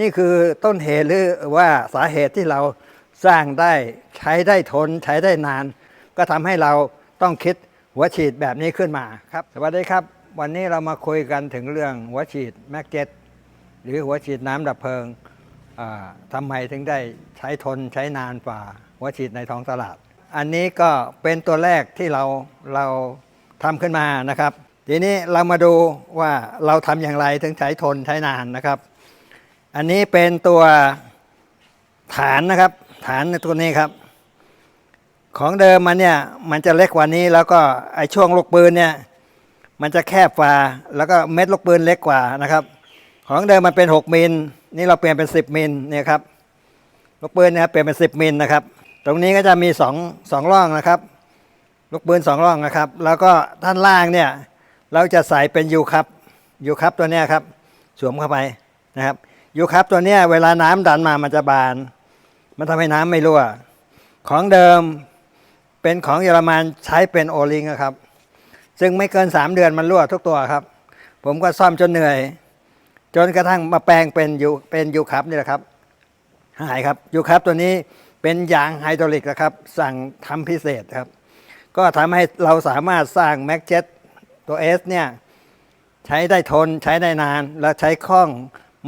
นี่คือต้นเหตุหรือว่าสาเหตุที่เราสร้างได้ใช้ได้ทนใช้ได้นาน ก็ทำให้เราต้องคิดหัวฉีดแบบนี้ขึ้นมาครับสวัสดีครับ วันนี้เรามาคุยกันถึงเรื่องหัวฉีดแม็กเจ็ตหรือหัวฉีดน้ำดับเพลิงอ่าทำไมถึงได้ใช้ทนใช้นานกว่าหัวฉีดในท้องตลาด อันนี้ก็เป็นตัวแรกที่เราเราทำขึ้นมานะครับ ทีนี้เรามาดูว่าเราทำอย่างไรถึงใช้ทนใช้นานนะครับ อันนี้เป็นตัวฐานนะครับ ฐานในตัวนี้ครับ ของเดิมมันเนี่ยมันจะเล็กกว่านี้แล้วก็ไอช่วงลูกปืนเนี่ยมันจะแคบกว่าแล้วก็เม็ดลูกปืนเล็กกว่านะครับ ของเดิมมันเป็น 6มิลนี่เราเปลี่ยนเป็น 10มิลเนี่ยครับลูกปืนเนี่ยเปลี่ยนเป็น 10มิลนะครับ ตรงนี้ก็จะมี2 2ร่องนะครับลูกปืนสองร่องนะครับ แล้วก็ด้านล่างเนี่ยเราจะใส่เป็นยูคัพยูคัพตัวเนี้ยครับ สวมเข้าไปนะครับ ยูคัพตัวเนี้ยเวลาน้ำดันมามันจะบาน มันทำให้น้ำไม่รั่ว ของเดิมเป็นของเยอรมันใช้เป็นโอลิงครับ ซึ่งไม่เกิน3เดือนมันรั่วทุกตัวครับ ผมก็ซ่อมจนเหนื่อย จนกระทั่งมาแปลงเป็นยูเป็นยูคัพนี่แหละครับ หายครับยูคัพตัวนี้เป็นยางไฮดรอลิกนะครับ สั่งทำพิเศษครับ ก็ทำให้เราสามารถสร้างแม็กเจ็ตตัว S เนี่ยใช้ได้ทนใช้ได้นานและใช้คล่อง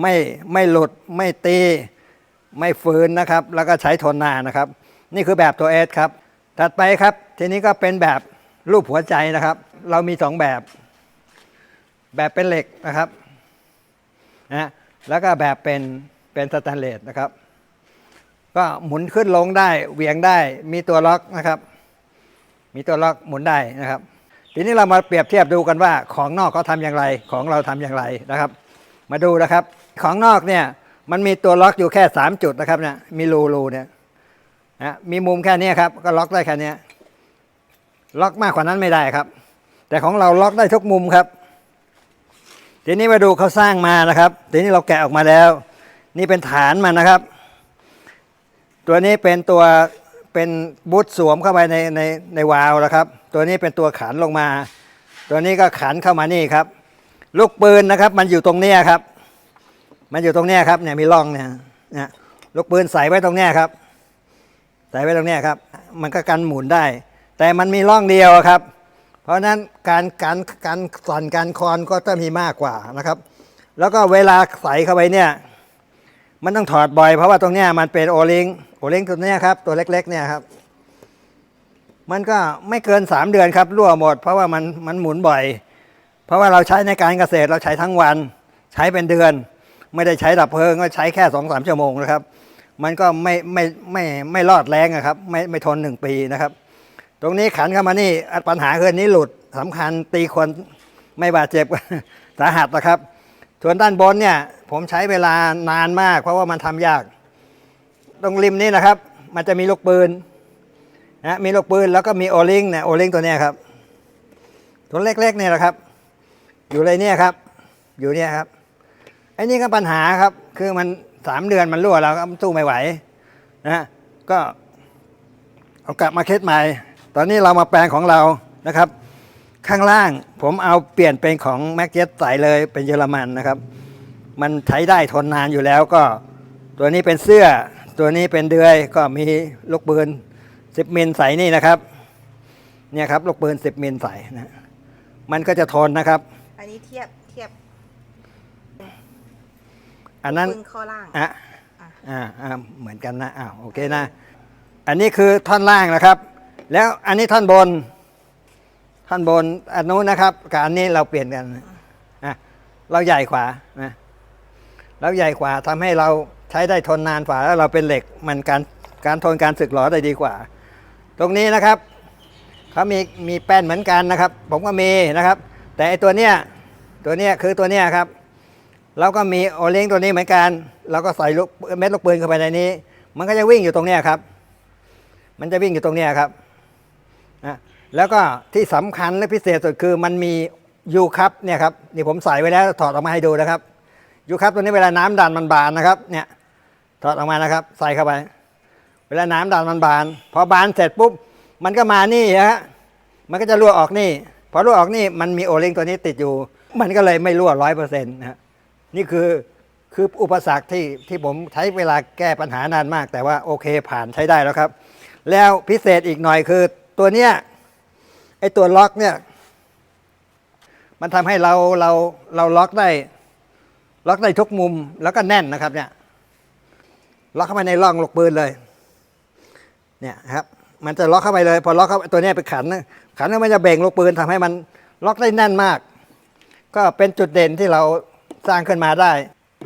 ไม่ไม่หลุดไม่ตีไม่ฟื้นนะครับ แล้วก็ใช้ทนนานนะครับ นี่คือแบบตัว S ครับ ถัดไปครับ ทีนี้ก็เป็นแบบรูปหัวใจนะครับ เรามีสองแบบ แบบเป็นเหล็กนะครับนะแล้วก็แบบเป็นเป็นสแตนเลสนะครับ ก็หมุนขึ้นลงได้เหวี่ยงได้มีตัวล็อกนะครับ มีตัวล็อกหมุนได้นะครับ ทีนี้เรามาเปรียบเทียบดูกันว่าของนอกเขาทำอย่างไรของเราทำอย่างไรนะครับ มาดูนะครับ ของนอกเนี่ยมันมีตัวล็อกอยู่แค่ 3 จุดนะครับเนี่ยมีรูรูเนี่ยนะมีมุมแค่นี้ครับ ก็ล็อกได้แค่นี้ล็อกมากกว่านั้นไม่ได้ครับ แต่ของเราล็อกได้ทุกมุมครับ ทีนี้มาดูเขาสร้างมานะครับ ทีนี้เราแกะออกมาแล้ว นี่เป็นฐานมันนะครับ ตัวนี้เป็นตัวเป็นบูทสวมเข้าไปในในในวาล์วนะครับ ตัวนี้เป็นตัวขันลงมา ตัวนี้ก็ขันเข้ามานี่ครับ ลูกปืนนะครับ มันอยู่ตรงเนี้ยครับ มันอยู่ตรงเนี้ยครับเนี่ยมีร่องเนี่ยเนี่ยลูกปืนใส่ไว้ตรงเนี้ยครับ ใส่ไว้ตรงเนี้ยครับ มันก็กันหมุนได้ แต่มันมีร่องเดียวครับ เพราะฉะนั้นการการการสั่นการคอนก็จะมีมากกว่านะครับ แล้วก็เวลาใส่เข้าไปเนี่ยมันต้องถอดบ่อยเพราะว่าตรงเนี้ยมันเป็นโอลิงโอลิงตัวเนี้ยครับตัวเล็ก ๆ เนี่ยครับ มันก็ไม่เกิน 3 เดือนครับรั่วหมด เพราะว่ามันมันหมุนบ่อย เพราะว่าเราใช้ในการเกษตรเราใช้ทั้งวัน ใช้เป็นเดือน ไม่ได้ใช้ดับเพลิงก็ใช้แค่สองสามชั่วโมงนะครับ มันก็ไม่ไม่ไม่ไม่รอดแรงอะครับ ไม่ไม่ทนหนึ่งปีนะครับ ตรงนี้ขันเข้ามานี่ปัญหาคืออนนี้หลุดสำคัญตีคนไม่บาดเจ็บสาหัสนะครับ ส่วนด้านบนเนี่ยผมใช้เวลานานมาก เพราะว่ามันทำยาก ตรงริมนี้นะครับ มันจะมีลูกปืนนะมีลูกปืนแล้วก็มีโอลิงเนี่ยโอลิงตัวนี้ครับตัวเล็กๆเนี่ยแหละครับ อยู่เลยเนี่ยครับ อยู่เนี่ยครับไอ้นี่ก็ปัญหาครับ คือมันสามเดือนมันรั่วเราก็สู้ไม่ไหวนะก็เอากลับมาเคสใหม่ ตอนนี้เรามาแปลงของเรานะครับ ข้างล่างผมเอาเปลี่ยนเป็นของแม็กเจ็ตใส่เลยเป็นเยอรมันนะครับ มันใช้ได้ทนนานอยู่แล้วก็ ตัวนี้เป็นเสื้อ ตัวนี้เป็นเดือยก็มีลูกปืน10มิลใส่นี่นะครับ เนี่ยครับลูกปืน10มิลใส่นะมันก็จะทนนะครับ นนี้เทียบเทียบอันนั้นปืนข้อล่างอะอะอ่าอ่าเหมือนกันนะอ้าวโอเคนะ อันนี้คือท่อนล่างนะครับ แล้วอันนี้ท่อนบน ท่อนบนอันนู้นนะครับกับอันนี้เราเปลี่ยนกันอะเราใหญ่กว่านะเราใหญ่กว่าทำให้เราใช้ได้ทนนานกว่าแล้วเราเป็นเหล็กมันการการทนการสึกหรอได้ดีกว่า ตรงนี้นะครับเขามีมีแป้นเหมือนกันนะครับ ผมก็มีนะครับ แต่ไอตัวเนี้ย ตัวเนี้ยคือตัวเนี้ยครับเราก็มีโอเลี้ยงตัวนี้เหมือนกัน เราก็ใส่ลูกเม็ดลูกปืนเข้าไปในนี้ มันก็จะวิ่งอยู่ตรงเนี้ยครับ มันจะวิ่งอยู่ตรงเนี้ยครับนะแล้วก็ที่สำคัญและพิเศษสุดคือมันมียูคัพเนี่ยครับนี่ผมใส่ไว้แล้วถอดออกมาให้ดูนะครับยูคัพตัวนี้เวลาน้ำดันมันบานนะครับ เนี่ยถอดออกมานะครับ ใส่เข้าไป เวลาน้ำดันมันบาน พอบานเสร็จปุ๊บมันก็มานี่ฮะมันก็จะรั่วออกนี่ พอรั่วออกนี่มันมีโอเลี้ยงตัวนี้ติดอยู่ มันก็เลยไม่รั่วร้อยเปอร์เซ็นต์นะฮะนี่คือคืออุปสรรคที่ที่ผมใช้เวลาแก้ปัญหานานมาก แต่ว่าโอเคผ่านใช้ได้แล้วครับ แล้วพิเศษอีกหน่อยคือตัวเนี้ยไอตัวล็อกเนี่ย มันทำให้เราเราเราล็อกได้ ล็อกได้ทุกมุมแล้วก็แน่นนะครับ เนี่ยล็อกเข้าไปในร่องลูกปืนเลย เนี่ยครับ มันจะล็อกเข้าไปเลย พอล็อกเข้าตัวเนี้ยไปขันนะขันแล้วมันจะเบ่งลูกปืนทำให้มันล็อกได้แน่นมาก ก็เป็นจุดเด่นที่เราสร้างขึ้นมาได้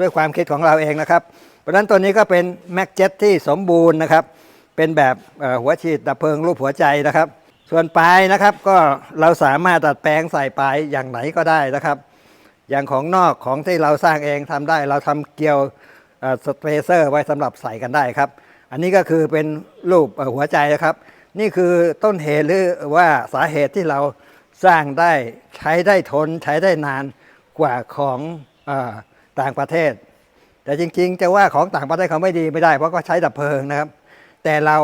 ด้วยความคิดของเราเองนะครับ เพราะฉะนั้นตัวนี้ก็เป็นแม็กเจ็ตที่สมบูรณ์นะครับ เป็นแบบหัวฉีดดับเพลิงรูปหัวใจนะครับ ส่วนปลายนะครับก็เราสามารถดัดแปลงใส่ปลายอย่างไหนก็ได้นะครับ อย่างของนอกของที่เราสร้างเองทำได้ เราทำเกลียวสเปเซอร์ไว้สำหรับใส่กันได้ครับ อันนี้ก็คือเป็นรูปหัวใจนะครับ นี่คือต้นเหตุหรือว่าสาเหตุที่เรา สร้างได้ใช้ได้ทนใช้ได้นานกว่าของอต่างประเทศ แต่จริงๆ จะว่าของต่างประเทศเขาไม่ดีไม่ได้ เพราะก็ใช้ดับเพลิงนะครับ แต่เรา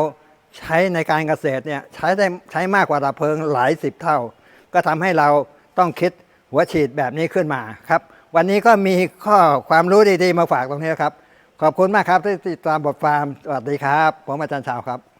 ใช้ในการเกษตรเนี่ยใช้ได้ใช้มากกว่าดับเพลิงหลายสิบเท่า ก็ทำให้เราต้องคิดหัวฉีดแบบนี้ขึ้นมาครับ วันนี้ก็มีข้อความรู้ดีๆ มาฝากตรงนี้ครับ ขอบคุณมากครับที่ติดตามบทความสวัสดีครับ ผมอาจารย์ชาวครับ